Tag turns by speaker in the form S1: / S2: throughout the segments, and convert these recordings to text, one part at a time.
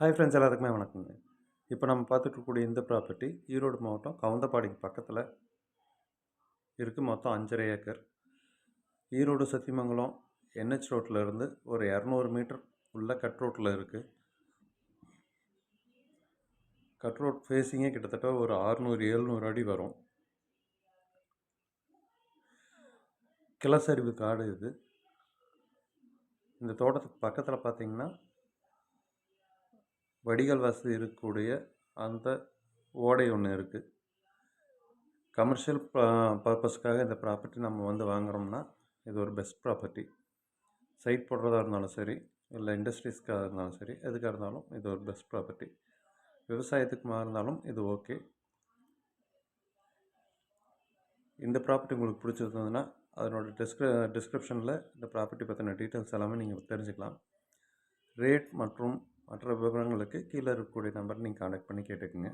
S1: Hi friends எல்லாத்துக்குமே வணக்கங்க. இப்போ நம்ம பார்த்துட்ருக்கக்கூடிய இந்த ப்ராப்பர்ட்டி ஈரோடு மாவட்டம் கவுந்தப்பாடிக்கு பக்கத்தில் இருக்குது மொத்தம் அஞ்சரை ஏக்கர். ஈரோடு சத்தியமங்கலம் என்ஹெச் ரோட்டில் இருந்து ஒரு இரநூறு மீட்டர் உள்ள கட் ரோட்டில் இருக்குது கட் ரோட் ஃபேஸிங்கே கிட்டத்தட்ட ஒரு அறுநூறு எழுநூறு அடி வரும். கிளசரிவு காடு இது. இந்த தோட்டத்துக்கு பக்கத்தில் பார்த்தீங்கன்னா வடிகால் வசதி இருக்கக்கூடிய அந்த ஓடை ஒன்று இருக்குது கமர்ஷியல் பர்பஸ்க்காக இந்த ப்ராப்பர்ட்டி நம்ம வந்து வாங்குகிறோம்னா இது ஒரு பெஸ்ட் ப்ராப்பர்ட்டி சைட் போடுறதா இருந்தாலும் சரி இல்லை இண்டஸ்ட்ரீஸ்க்காக இருந்தாலும் சரி எதுக்காக இருந்தாலும் இது ஒரு பெஸ்ட் ப்ராப்பர்ட்டி விவசாயத்துக்கு இருந்தாலும் இது ஓகே இந்த ப்ராப்பர்ட்டி உங்களுக்கு பிடிச்சிருந்ததுன்னா அதனோட டிஸ்கிரி டிஸ்கிரிப்ஷனில் இந்த ப்ராப்பர்ட்டி பற்றின டீட்டெயில்ஸ் எல்லாமே நீங்கள் தெரிஞ்சுக்கலாம். ரேட் மற்றும் மற்ற விவரங்களுக்கு கீழே இருக்கக்கூடிய நம்பர் நீங்கள் காண்டாக்ட் பண்ணி கேட்டுக்குங்க.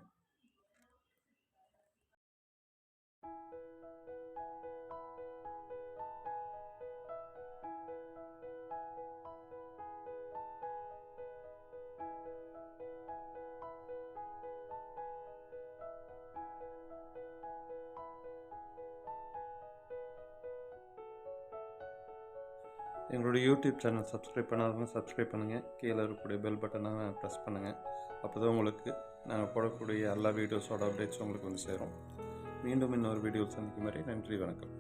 S1: எங்களுடைய யூடியூப் சேனல் சப்ஸ்கிரைப் பண்ணாதவங்க சப்ஸ்கிரைப் பண்ணுங்கள் கீழே இருக்கக்கூடிய பெல் பட்டனை ப்ரெஸ் பண்ணுங்கள் அப்போ தான் உங்களுக்கு நாங்கள் போடக்கூடிய எல்லா வீடியோஸோட அப்டேட்ஸும் உங்களுக்கு வந்து சேரும். மீண்டும் இன்னொரு வீடியோ சந்திக்கும் வரை நன்றி வணக்கம்.